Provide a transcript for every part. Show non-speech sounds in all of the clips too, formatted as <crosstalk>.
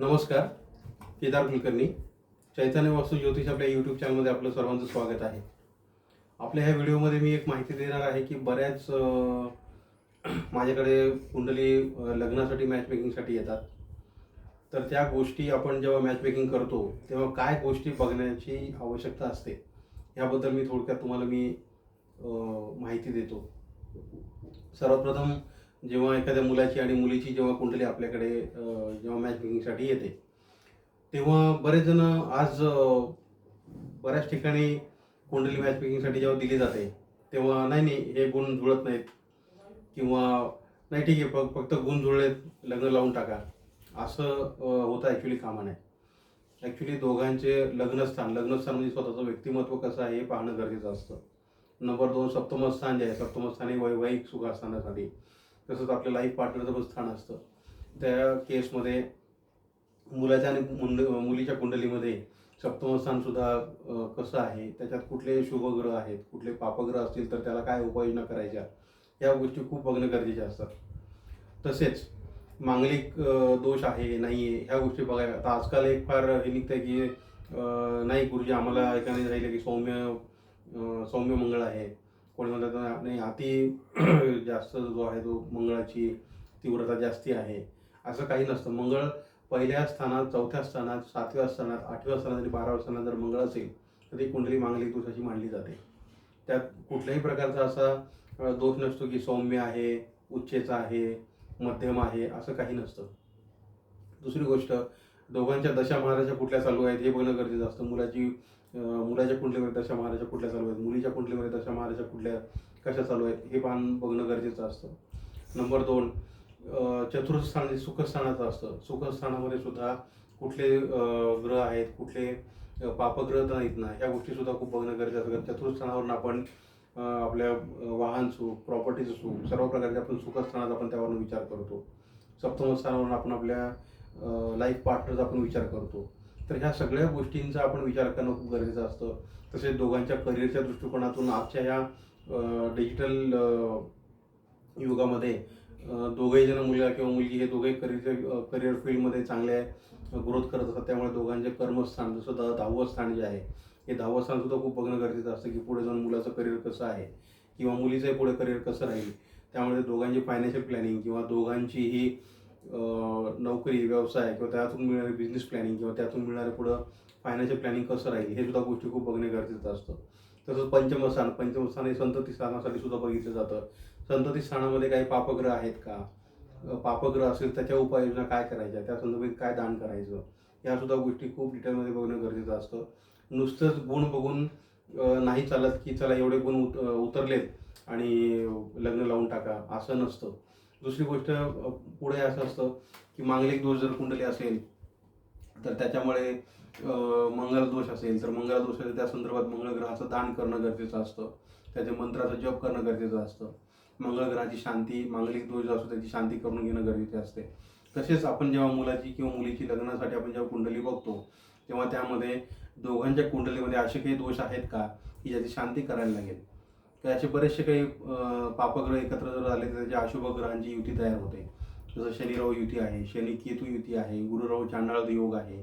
नमस्कार केदार कुलकर्णी. चैतन्य वास्तू ज्योतिष आपल्या यूट्यूब चॅनलमध्ये आपलं सर्वांचं स्वागत आहे. आपल्या ह्या व्हिडिओमध्ये मी एक माहिती देणार आहे की बऱ्याच <clears throat> माझ्याकडे कुंडली लग्नासाठी मॅचमेकिंगसाठी येतात. तर त्या गोष्टी आपण जेव्हा मॅचमेकिंग करतो तेव्हा काय गोष्टी बघण्याची आवश्यकता असते याबद्दल मी थोडक्यात तुम्हाला मी माहिती देतो. सर्वप्रथम जेव्हा एखाद्या मुलाची आणि मुलीची जेव्हा कुंडली आपल्याकडे जेव्हा मॅच मेकिंगसाठी येते तेव्हा बरेच जण आज बऱ्याच ठिकाणी कुंडली मॅच मेकिंगसाठी जेव्हा दिली जाते तेव्हा नाही नाही हे गुण जुळत नाहीत. किंवा नाही ठीक आहे फक्त फक्त गुण जुळलेत लग्न लावून टाका. असं होतं ॲक्च्युली कामा नाही ॲक्च्युली दोघांचे लग्नस्थान लग्नस्थान म्हणजे स्वतःचं व्यक्तिमत्व कसं आहे हे पाहणं गरजेचं असतं. नंबर दोन सप्तमस्थान जे आहे सप्तमस्थान हे वैवाहिक सुखास्थानासाठी तसंच आपल्या लाईफ पार्टनरचं पण स्थान असतं. त्या केसमध्ये मुलाच्या आणि मुंड मुलीच्या कुंडलीमध्ये सप्तमस्थानसुद्धा कसं आहे? त्याच्यात कुठले शुभग्रह आहेत? कुठले पापग्रह असतील तर त्याला काय उपाययोजना करायच्या? या गोष्टी खूप बघणं गरजेच्या असतात तसेच मांगलिक दोष आहे नाही आहे ह्या गोष्टी बघायला. आता आजकाल एक फार हे निघतं की नाही गुरुजी आम्हाला एकाने सांगितलं की सौम्य सौम्य मंगळ आहे. कोणी म्हणतात "ना- नाही अति <clears throat> जास्त जो आहे तो मंगळाची तीव्रता जास्ती आहे. असं काही नसतं. मंगळ पहिल्या स्थानात चौथ्या स्थानात सातव्या स्थानात आठव्या स्थानात आणि बाराव्या स्थानात जर मंगळ असेल तर ती कुंडली मांगलिक दोषाची मानली जाते. त्यात कुठल्याही प्रकारचा असा दोष नसतो की सौम्य आहे उच्चेचा आहे मध्यम आहे असं काही नसतं. दुसरी गोष्ट दोघांच्या दशा महाराजा कुठल्या चालू आहेत हे बघणं गरजेचं असतं. मुलाची मुलाच्या कुंडलीमध्ये दशा महाराजा कुठल्या चालू आहेत. मुलीच्या कुंडलीमध्ये दशा महाराजा कुठल्या कशा चालू आहेत हे पान बघणं गरजेचं असतं. नंबर दोन चतुर्थस्थान जे सुखस्थानाचं असतं. सुखस्थानामध्ये सुद्धा कुठले ग्रह आहेत कुठले पापग्रह तर नाहीत ना ह्या गोष्टीसुद्धा खूप बघणं गरजेचं असतं. चतुर्थस्थानावरून आपण आपल्या वाहन सुख प्रॉपर्टीचं सुख सर्व प्रकारचे आपण सुखस्थानाचा आपण त्यावरून विचार करतो. सप्तमस्थानावरून आपण आपल्या लाईफ पार्टनरचा आपण विचार करतो. तर ह्या सगळ्या गोष्टींचा आपण विचार करणं खूप गरजेचं असतं. तसेच दोघांच्या करिअरच्या दृष्टिकोनातून आजच्या ह्या डिजिटल युगामध्ये दोघेही जण मुलगा किंवा मुलगी हे दोघेही करिअरच्या करिअर फील्डमध्ये चांगले ग्रोथ करत असतात. त्यामुळे दोघांचे कर्मस्थान जसं द दहावं स्थान जे आहे हे दहावं स्थान सुद्धा खूप बघणं गरजेचं असतं की पुढे जाऊन मुलाचं करिअर कसं आहे किंवा मुलीचं पुढे करिअर कसं राहील. त्यामुळे दोघांची फायनान्शियल प्लॅनिंग किंवा दोघांचीही ही नोकरी व्यवसाय किंवा त्यातून मिळणारी बिझनेस प्लॅनिंग किंवा त्यातून मिळणारे पुढं फायनान्शियल प्लॅनिंग कसं राहील हे सुद्धा गोष्टी खूप बघणे गरजेचं असतं. तसंच पंचमस्थान पंचमस्थान हे संतती स्थानासाठी सुद्धा बघितलं जातं. संतती स्थानामध्ये काही पापग्रह आहेत का? पापग्रह असेल त्याच्या उपाययोजना काय करायच्या? त्या संदर्भात काय दान करायचं? या सुद्धा गोष्टी खूप डिटेलमध्ये बघणं गरजेचं असतं. नुसतंच गुण बघून नाही चालत की चला एवढे गुण उत उतरलेत आणि लग्न लावून टाका असं नसतं. दुसरी गोष्ट पुढे असं असतं की मांगलिक दोष जर कुंडली असेल तर त्याच्यामुळे मंगल दोष असेल तर मंगल दोष असेल त्या संदर्भात मंगळ ग्रहाचं दान करणं गरजेचं असतं. त्याच्या मंत्राचा जप करणं गरजेचं असतं. मंगळ ग्रहाची शांती मांगलिक दोष असतो त्याची शांती करून घेणं गरजेचे असते. तसेच आपण जेव्हा मुलाची किंवा मुलीची लग्नासाठी आपण जेव्हा कुंडली बघतो तेव्हा त्यामध्ये दोघांच्या कुंडलीमध्ये असे काही दोष आहेत का की ज्याची शांती करायला लागेल? तर असे बरेचसे काही पापग्रह एकत्र जर आले तर त्याच्या अशुभ ग्रहांची युती तयार होते. जसं शनिराव युती आहे शनी केतू युती आहे गुरुराव चांडाळ योग आहे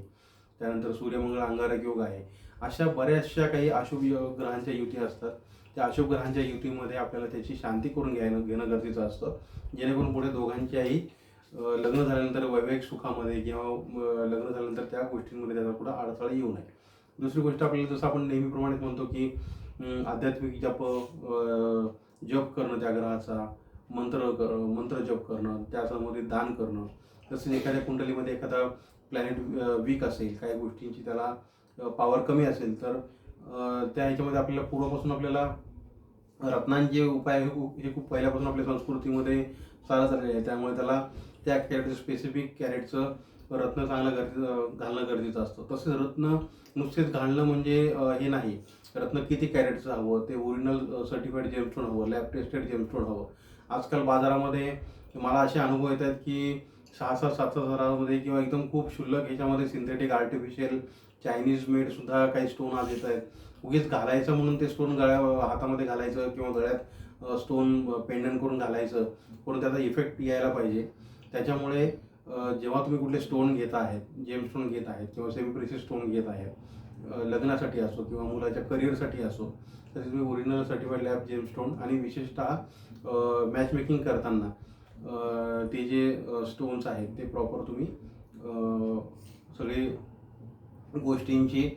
त्यानंतर सूर्यमंगळ अंगारक योग आहे. अशा बऱ्याचशा काही अशुभ ग्रहांच्या युती असतात. त्या अशुभ ग्रहांच्या युतीमध्ये आपल्याला त्याची शांती करून घ्यायला घेणं गरजेचं असतं. जेणेकरून पुढे दोघांच्याही लग्न झाल्यानंतर वैवाहिक सुखामध्ये किंवा लग्न झाल्यानंतर त्या गोष्टींमध्ये त्याचा कुठं अडथळा येऊ नये. दुसरी गोष्ट आपल्याला जसं आपण नेहमीप्रमाणेच म्हणतो की आध्यात्मिक जप जप करणं त्या ग्रहाचा मंत्र कर मंत्र जप करणं त्याच्यामध्ये दान करणं. तसंच एखाद्या कुंडलीमध्ये एखादा प्लॅनेट वीक असेल काही गोष्टींची त्याला पॉवर कमी असेल तर त्या ह्याच्यामध्ये आपल्याला पूर्वापासून आपल्याला रत्नांचे उपाय हे खूप हे खूप पहिल्यापासून आपल्या संस्कृतीमध्ये चालत आलेले आहे. त्यामुळे त्याला त्या कॅरेटचं स्पेसिफिक कॅरेटचं रत्न चांगलं गरजेचं घालणं गरजेचं असतं. तसेच रत्न नुसतेच घालणं म्हणजे हे नाही. रत्न किती कॅरेटचं हवं ते ओरिजिनल सर्टिफाईड जेमस्टोन हवं लॅब टेस्टेड जेमस्टोन हवं. आजकाल बाजारामध्ये मला असे अनुभव येत आहेत की सहा सात सात सात हजारामध्ये किंवा एकदम खूप क्षुल्लक ह्याच्यामध्ये सिंथेटिक आर्टिफिशियल चायनीज मेडसुद्धा काही स्टोन आज येत आहेत. उगीच घालायचं म्हणून ते स्टोन गळ्या हातामध्ये घालायचं किंवा गळ्यात स्टोन पेंडंट करून घालायचं. करून त्याचा इफेक्ट यायला पाहिजे. त्याच्यामुळे जेव्हा तुम्ही कुठले स्टोन घेत आहेत जेम स्टोन घेत आहेत किंवा सेमी प्रेशियस स्टोन घेत आहेत लग्नासाठी असो किंवा मुलाच्या करिअरसाठी असो तर तुम्ही original certified lab gem stone आणि विशेषतः मॅचमेकिंग करताना ते जे स्टोन्स आहेत ते प्रॉपर तुम्ही सगळे गोष्टींची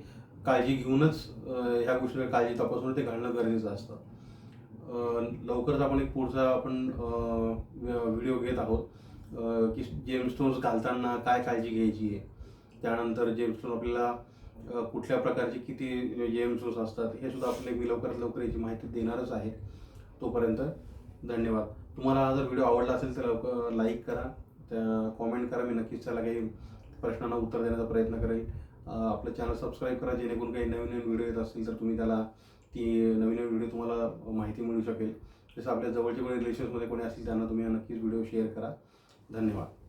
काळजी घेऊनच ह्या गोष्टीला काळजी तपासून ते घालणं गरजेचं असतं. लवकरच आपण एक पुढचा आपण व्हिडिओ घेत आहोत. की जेमस्टोन्स घालताना काय काळजी घ्यायची आहे? त्यानंतर जेमस्टोन आपल्याला कुठल्या प्रकारचे किती जेमस्टोन्स असतात हे सुद्धा आपल्याला मी लवकरात लवकर याची माहिती देणारच आहे. तोपर्यंत धन्यवाद. तुम्हाला जर व्हिडिओ आवडला असेल तर लवकर लाईक करा. त्या कॉमेंट करा. मी नक्कीच त्याला काही प्रश्नांना उत्तर देण्याचा प्रयत्न करेल. आपलं चॅनल सबस्क्राईब करा. जेणेकरून काही नवीन नवीन व्हिडिओ येत असतील तर तुम्ही त्याला ती नवीन नवीन व्हिडिओ तुम्हाला माहिती मिळू शकेल. जसं आपल्या जवळचे कोणी रिलेशन्समध्ये कोणी असतील त्यांना तुम्ही नक्कीच व्हिडिओ शेअर करा. धन्यवाद.